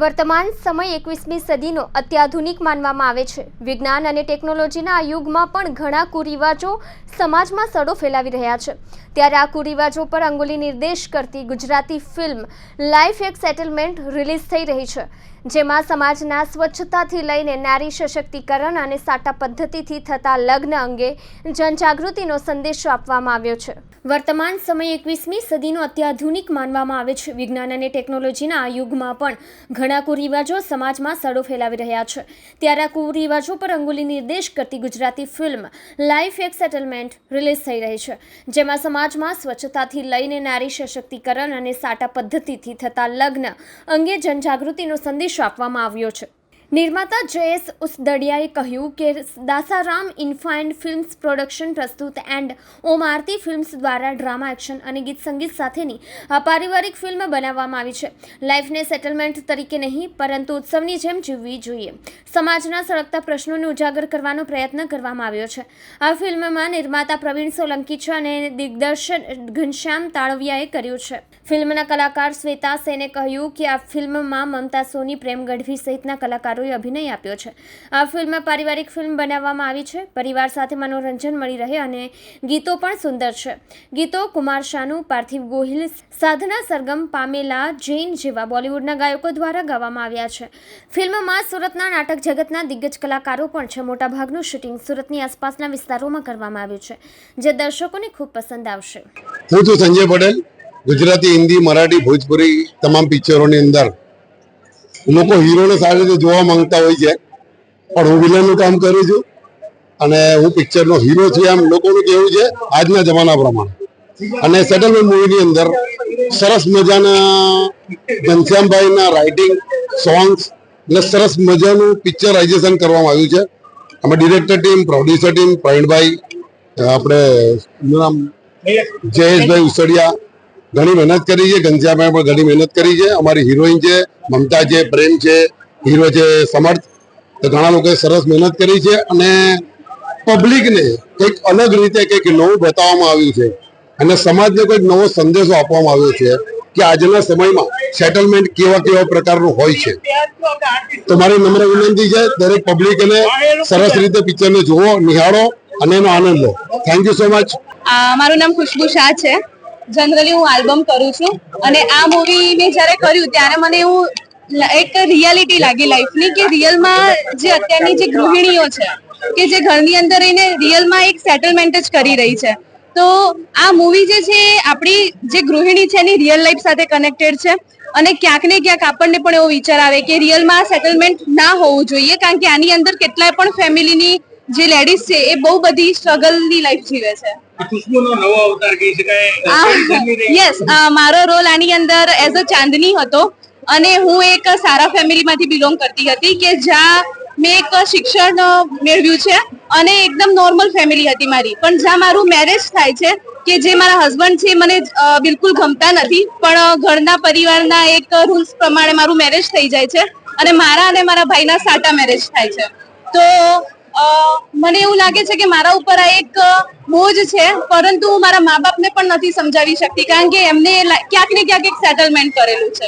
વર્તમાન સમય એકવીસમી સદીનો અત્યાધુનિક માનવામાં આવે છે. વિજ્ઞાન અને ટેકનોલોજીના આ યુગમાં પણ ઘણા કુરિવાજો સમાજમાં સડો ફેલાવી રહ્યા છે. ત્યારે આ કુરિવાજો પર અંગુલી નિર્દેશ કરતી Gujarati film life Ek settlement release થઈ રહી છે. જેમાં સમાજના સ્વચ્છતાથી લઈને નારી સશક્તિકરણ અને સાટા પદ્ધતિથી થતા લગ્ન અંગે જનજાગૃતિનો સંદેશો આપવામાં આવ્યો છે. વર્તમાન સમય એકવીસમી સદીનો અત્યાધુનિક માનવામાં આવે છે. વિજ્ઞાન અને ટેકનોલોજીના આ યુગમાં પણ ઘણા કુરિવાજો સમાજમાં સડો ફેલાવી રહ્યા છે. ત્યારે આ કુરિવાજો પર અંગુલી નિર્દેશ કરતી Gujarati film life Ek settlement release થઈ રહી છે. જેમાં સમાજમાં સ્વચ્છતાથી લઈને નારી સશક્તિકરણ અને સાટા પદ્ધતિથી થતા લગ્ન અંગે જનજાગૃતિનો સંદેશો આપવામાં આવ્યો છે. નિર્માતા જયેશ ઉસદડિયાએ કહ્યું કે દાસારામ ઇન્ફાઇન્ડ ફિલ્મ્સ પ્રોડક્શન પ્રસ્તુત એન્ડ ઓમ આરતી ફિલ્મ્સ દ્વારા ડ્રામા, એક્શન અને ગીત સંગીત સાથેની આ પારિવારિક ફિલ્મ બનાવવામાં આવી છે. લાઈફને સેટલમેન્ટ તરીકે નહીં, પરંતુ ઉત્સવની જેમ જીવવી જોઈએ. સમાજના સળગતા પ્રશ્નોને ઉજાગર કરવાનો પ્રયત્ન કરવામાં આવ્યો છે. આ ફિલ્મમાં નિર્માતા પ્રવીણ સોલંકી છે અને દિગ્દર્શન ઘનશ્યામ તાળવિયાએ કર્યું છે. ફિલ્મના કલાકાર શ્વેતા સેને કહ્યું કે આ ફિલ્મમાં મમતા સોની, પ્રેમ ગઢવી સહિતના કલાકારોએ અભિનય આપ્યો છે. આ ફિલ્મ પારિવારિક ફિલ્મ બનાવવામાં આવી છે. પરિવાર સાથે મનોરંજન મળી રહે અને ગીતો પણ સુંદર છે. ગીતો કુમાર શાનુ પાર્થિવ ગોહિલ, સાધના સરગમ, પામેલા, જૈન જેવા બોલિવૂડના ગાયકો દ્વારા ગાવામાં આવ્યા છે. ફિલ્મમાં સુરતના નાટક જગતના દિગ્ગજ કલાકારો પણ છે. મોટાભાગનું શૂટિંગ સુરતની આસપાસના વિસ્તારોમાં કરવામાં આવ્યું છે, જે દર્શકોને ખૂબ પસંદ આવશે. હું છું સંજય પટેલ. ગુજરાતી, હિન્દી, મરાઠી, ભોજપુરી તમામ પિક્ચરોની અંદર લોકો હીરોને સારી રીતે જોવા માંગતા હોય છે. પણ હું વિલનનું કામ કરું છું અને હું પિક્ચરનો હીરો છું એમ લોકોનું કહેવું છે આજના જમાના પ્રમાણે. અને સેટલમેન્ટ મૂવીની અંદર સરસ મજાના ઘનશ્યામભાઈના રાઇટિંગ સોંગ્સ અને સરસ મજાનું પિક્ચરાઇઝેશન કરવામાં આવ્યું છે. અમે director team producer team Pravinbhai આપણે નામ જયેશભાઈ ઉસડિયા ઘણી મહેનત કરી છે, ઘનશ્યામભાઈ પણ ઘણી મહેનત કરી છે. અમારી હિરોઈન છે, મમતા છે, પ્રેમ છે હીરો છે, સમર્થ. તો ઘણા લોકોએ સરસ મહેનત કરી છે અને પબ્લિકને કંઈક અલગ રીતે કંઈક નવું બતાવવામાં આવ્યું છે. અને સમાજને કોઈક નવો સંદેશો આપવામાં આવ્યો છે કે આજના સમયમાં સેટલમેન્ટ કેવા કેવા પ્રકારનું હોય છે. તો મારી નમ્ર વિનંતી છે, દરેક પબ્લિકને સરસ રીતે પિક્ચરને જુઓ, નિહાળો અને એનો આનંદ લો. થેન્ક યુ સો મચ મારું નામ ખુશ્બુ શાહ છે. જનરલી હું આલ્બમ કરું છું અને આ મૂવી મેં જ્યારે કર્યું ત્યારે મને એવું એક રિયાલિટી લાગી લાઈફની કે રિયલમાં જે અત્યારની જે ગૃહિણીઓ છે કે જે ઘરની અંદર રહીને રિયલમાં એક સેટલમેન્ટ જ કરી રહી છે. તો આ મૂવી જે છે, આપણી જે ગૃહિણી છે એની રિયલ લાઈફ સાથે કનેક્ટેડ છે અને ક્યાંક ને ક્યાંક આપણને પણ એવો વિચાર આવે કે રિયલમાં સેટલમેન્ટ ના હોવું જોઈએ કારણ કે આની અંદર કેટલાય પણ ફેમિલીની જે લેડીઝ છે એ બહુ બધી સ્ટ્રગલની લાઈફ જીવે છે. ખુશ્બુનો યસ મારો રોલ આની અંદર એઝ અ ચાંદની હતો અને હું એક સારા ફેમિલીમાંથી બિલોંગ કરતી હતી કે જ્યાં મેં એક શિક્ષણ મેળવ્યું છે અને એકદમ નોર્મલ ફેમિલી હતી મારી. પણ જ્યાં મારું મેરેજ થાય છે કે જે મારા હસબન્ડ છે મને બિલકુલ ગમતા નથી, પણ ઘરના પરિવારના એક રૂલ્સ પ્રમાણે મારું મેરેજ થઈ જાય છે અને મારા અને મારા ભાઈના સાટા મેરેજ થાય છે. તો મને એવું લાગે છે કે મારા ઉપર આ એક બોજ છે, પરંતુ હું મારા મા બાપને પણ નથી સમજાવી શકતી, કારણ કે એમને ક્યાંક ને ક્યાંક એક સેટલમેન્ટ કરેલું છે.